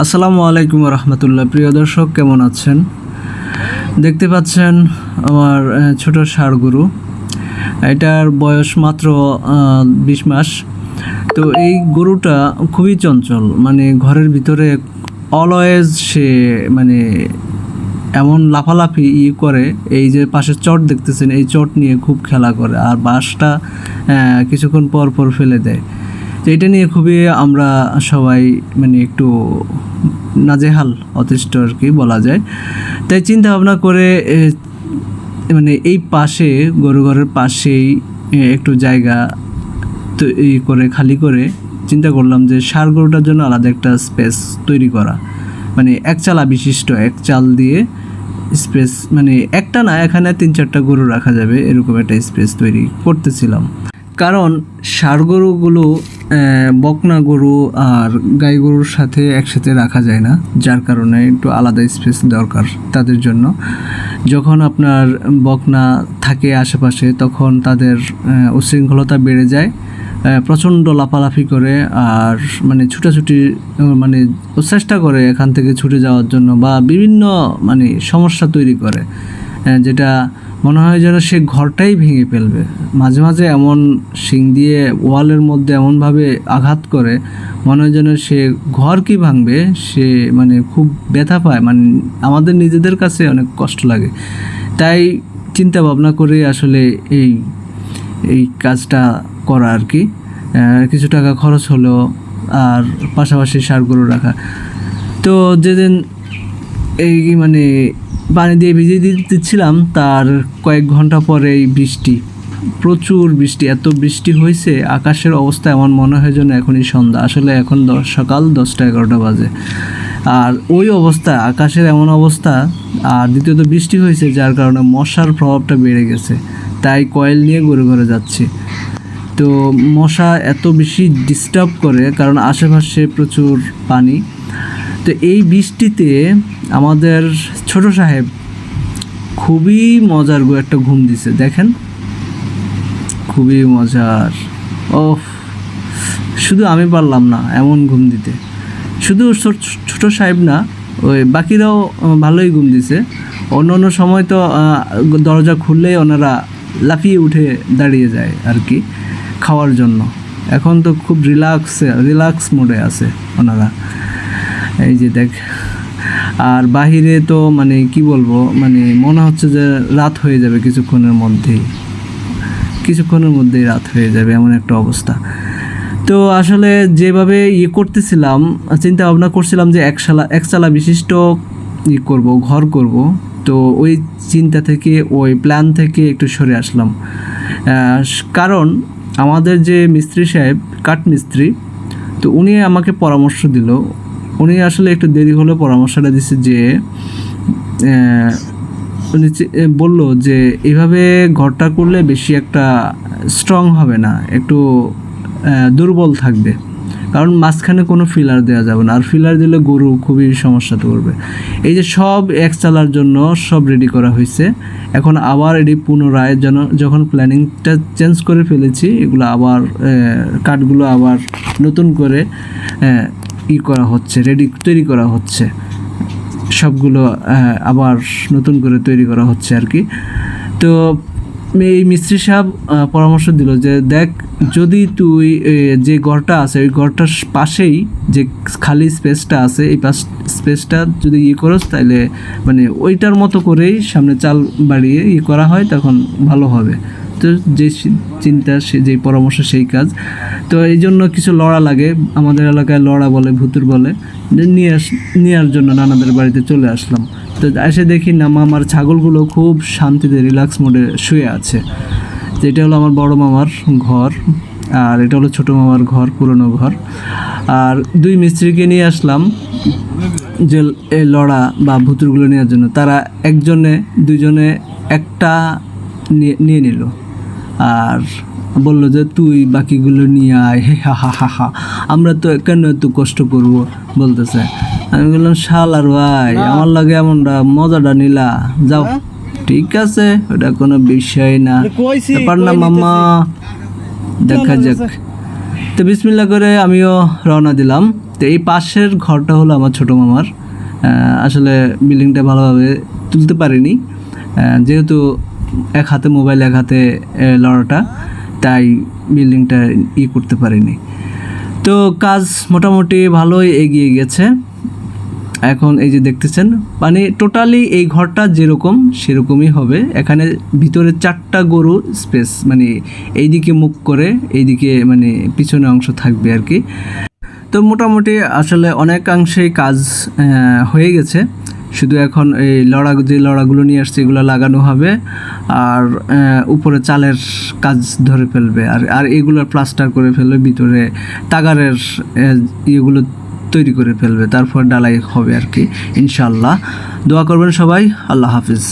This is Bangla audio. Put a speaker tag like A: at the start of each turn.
A: আসসালামু আলাইকুম রহমতুল্লাহ। প্রিয় দর্শক, কেমন আছেন? দেখতে পাচ্ছেন আমার ছোট ষাড় গরু এটার বয়স মাত্র বিশ মাস। তো এই গরুটা খুবই চঞ্চল মানে ঘরের ভিতরে অলওয়েজ সে মানে এমন লাফালাফি ই করে, এই যে পাশে চট দেখতেছেন, এই চট নিয়ে খুব খেলা করে, আর বাঁশটা কিছুক্ষণ পর পর ফেলে দেয়। এটা নিয়ে খুবই আমরা সবাই মানে একটু নাজেহাল, অতিষ্ঠ আর কি বলা যায়। তাই চিন্তা ভাবনা করে মানে এই পাশে গরু ঘরের পাশেই একটু জায়গা তো এই করে, খালি করে চিন্তা করলাম যে সার গরুটার জন্য আলাদা একটা স্পেস তৈরি করা। মানে এক চালা বিশিষ্ট, এক চাল দিয়ে স্পেস মানে একটা না, এখানে তিন চারটা গরু রাখা যাবে, এরকম একটা স্পেস তৈরি করতেছিলাম। কারণ ষাড় গরুগুলো বকনা গরু আর গাই গরুর সাথে একসাথে রাখা যায় না, যার কারণে একটু আলাদা স্পেস দরকার তাদের জন্য। যখন আপনার বকনা থাকে আশেপাশে, তখন তাদের উশৃঙ্খলতা বেড়ে যায় প্রচণ্ড লাফালাফি করে আর মানে ছুটাছুটি মানে চেষ্টা করে এখান থেকে ছুটে যাওয়ার জন্য বা বিভিন্ন মানে সমস্যা তৈরি করে যেটা মনে হয় যেন সে ঘরটাই ভেঙে ফেলবে। মাঝে মাঝে এমন শিং দিয়ে ওয়ালের মধ্যে এমনভাবে আঘাত করে, মনে হয় যেন সে ঘর কি ভাঙবে, সে মানে খুব ব্যথা পায়। মানে আমাদের নিজেদের কাছে অনেক কষ্ট লাগে। তাই চিন্তা ভাবনা করে আসলে এই এই কাজটা করা আর কি। কিছু টাকা খরচ হলো আর পাশাপাশি সারগুলো রাখা। তো যেদিন এই মানে পানি দিয়ে ভিজিয়ে দিচ্ছিলাম, তার কয়েক ঘণ্টা পরেই বৃষ্টি, প্রচুর বৃষ্টি, এত বৃষ্টি হয়েছে আকাশের অবস্থা এমন মনে হয় যেন এখনই সন্ধ্যা। আসলে এখন সকাল দশটা এগারোটা বাজে। আর ওই অবস্থা, আকাশের এমন অবস্থা, আর দ্বিতীয়ত বৃষ্টি হয়েছে যার কারণে মশার প্রভাবটা বেড়ে গেছে। তাই কয়েল নিয়ে ঘুরে ঘুরে যাচ্ছি। তো মশা এত বেশি ডিস্টার্ব করে, কারণ আশেপাশে প্রচুর পানি। তো এই বৃষ্টিতে আমাদের ছোট সাহেব, খুবই মজার গো একটা ঘুম দিছে, দেখেন। খুবই মজার। ও শুধু আমি পারলাম না এমন ঘুম দিতে। শুধু ছোট- সাহেব না, ওই বাকিরাও ভালোই ঘুম দিছে। অন্য অন্য সময় তো দরজা খুললেই ওনারা লাফিয়ে উঠে দাঁড়িয়ে যায় আর কি, খাওয়ার জন্য। এখন তো খুব রিল্যাক্সে রিল্যাক্স মোডে আছে ওনারা। এই যে দেখ আর বাহিরে তো মানে কি বলব মানে মনে হচ্ছে যে রাত হয়ে যাবে কিছুক্ষণের মধ্যেই। কিছুক্ষণের মধ্যেই রাত হয়ে যাবে এমন একটা অবস্থা। তো আসলে যেভাবে ইয়ে করতেছিলাম, চিন্তা ভাবনা করছিলাম যে একশালা একচালা বিশিষ্ট ই করব, ঘর করব। তো ওই চিন্তা থেকে, ওই প্ল্যান থেকে একটু সরে আসলাম। কারণ আমাদের যে মিস্ত্রি সাহেব কাঠ মিস্ত্রি তো উনি আমাকে পরামর্শ দিল। উনি আসলে একটু দেরি হলেও পরামর্শটা দিচ্ছে যে উনি বলল যে, এভাবে ঘরটা করলে বেশি একটা স্ট্রং হবে না, একটু দুর্বল থাকবে। কারণ মাঝখানে কোনো ফিলার দেওয়া যাবে না। আর ফিলার দিলে গরু খুবই সমস্যাতে পড়বে। এই যে সব এক চালার জন্য সব রেডি করা হয়েছে এখন আবার এটি পুনরায় যেন, যখন প্ল্যানিংটা চেঞ্জ করে ফেলেছি, এগুলো আবার কাঠগুলো আবার নতুন করে ই করা হচ্ছে রেডি তৈরি করা হচ্ছে। সবগুলো আবার নতুন করে তৈরি করা হচ্ছে আর কি। তো এই মিস্ত্রি সাহেব পরামর্শ দিল যে, দেখ, যদি তুই যে ঘরটা আছে, ওই ঘরটার পাশেই যে খালি স্পেসটা আছে, এই পাশ, স্পেসটা যদি ইয়ে করস তাহলে মানে ওইটার মতো করেই সামনে চাল বাড়িয়ে ইয়ে করা হয়, তখন ভালো হবে। তো যে চিন্তা, সে যেই পরামর্শ, সেই কাজ। তো এই জন্য কিছু লড়া লাগে। আমাদের এলাকায় লড়া বলে, ভুতুর বলে। নিয়ে আস নেওয়ার জন্য নানাদের বাড়িতে চলে আসলাম। তো এসে দেখি না, মামার ছাগলগুলো খুব শান্তিতে রিল্যাক্স মোডে শুয়ে আছে। তো এটা হলো আমার বড় মামার ঘর। আর এটা হলো ছোটো মামার ঘর, পুরনো ঘর। আর দুই মিস্ত্রিকে নিয়ে আসলাম যে এই লড়া বা ভুতুরগুলো নেওয়ার জন্য। তারা একজনে, দুজনে একটা নিয়ে নিল। আর বলল যে তুই বাকিগুলো নিয়ে আয়। হে হা হা হা হা আমরা তো কেন এত কষ্ট করব? বলতেছে। আমি বললাম শাল আর ভাই আমার লাগে এমনটা মজাটা নিলা। যাও। ঠিক আছে ওটা কোনো বিষয় না। ব্যাপার না মামা দেখা যাক। তো বিসমিল্লা করে আমিও রওনা দিলাম। তো এই পাশের ঘরটা হলো আমার ছোটো মামার। আহ, আসলে বিল্ডিংটা ভালোভাবে তুলতে পারিনি। যেহেতু এক হাতে মোবাইল, এক হাতে লড়াটা। তাই বিল্ডিংটা ই করতে পারিনি। তো কাজ মোটামুটি ভালোই এগিয়ে গেছে। এখন এই যে দেখতেছেন মানে টোটালি এই ঘরটা যেরকম সেরকমই হবে। এখানে ভিতরে চারটা গরু স্পেস মানে এইদিকে মুখ করে, এইদিকে মানে পিছনে অংশ থাকবে আর কি। তো মোটামুটি আসলে অনেকাংশেই কাজ হয়ে গেছে। শুধু এখন এই লড়া, যে লড়াগুলো নিয়ে আসছে, এগুলো লাগানো হবে আর উপরে চালের কাজ ধরে ফেলবে। আর আর এগুলো প্লাস্টার করে ফেলবে, ভিতরে তাগারের ইয়েগুলো তৈরি করে ফেলবে, তারপর ডালাই হবে আর কি ইনশাল্লাহ দোয়া করবেন সবাই, আল্লাহ হাফিজ।